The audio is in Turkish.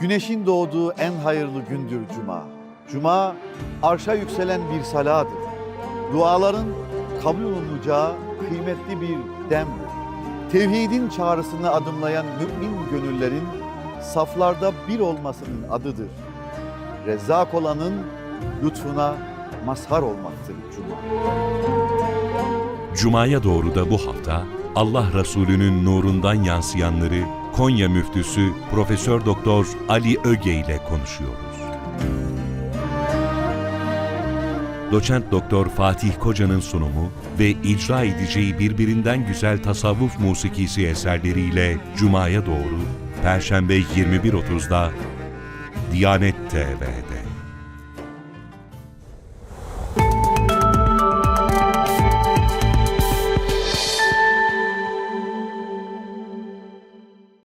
Güneşin doğduğu en hayırlı gündür Cuma. Cuma, arşa yükselen bir saladır. Duaların kabul olunacağı kıymetli bir demdir. Tevhidin çağrısını adımlayan mümin gönüllerin saflarda bir olmasının adıdır. Rezzak olanın lütfuna mazhar olmaktır Cuma. Cuma'ya doğru da bu hafta Allah Resulü'nün nurundan yansıyanları Konya müftüsü Profesör Doktor Ali Öge ile konuşuyoruz. Doçent Doktor Fatih Koca'nın sunumu ve icra edeceği birbirinden güzel tasavvuf musikisi eserleriyle Cuma'ya doğru Perşembe 21.30'da Diyanet TV'de.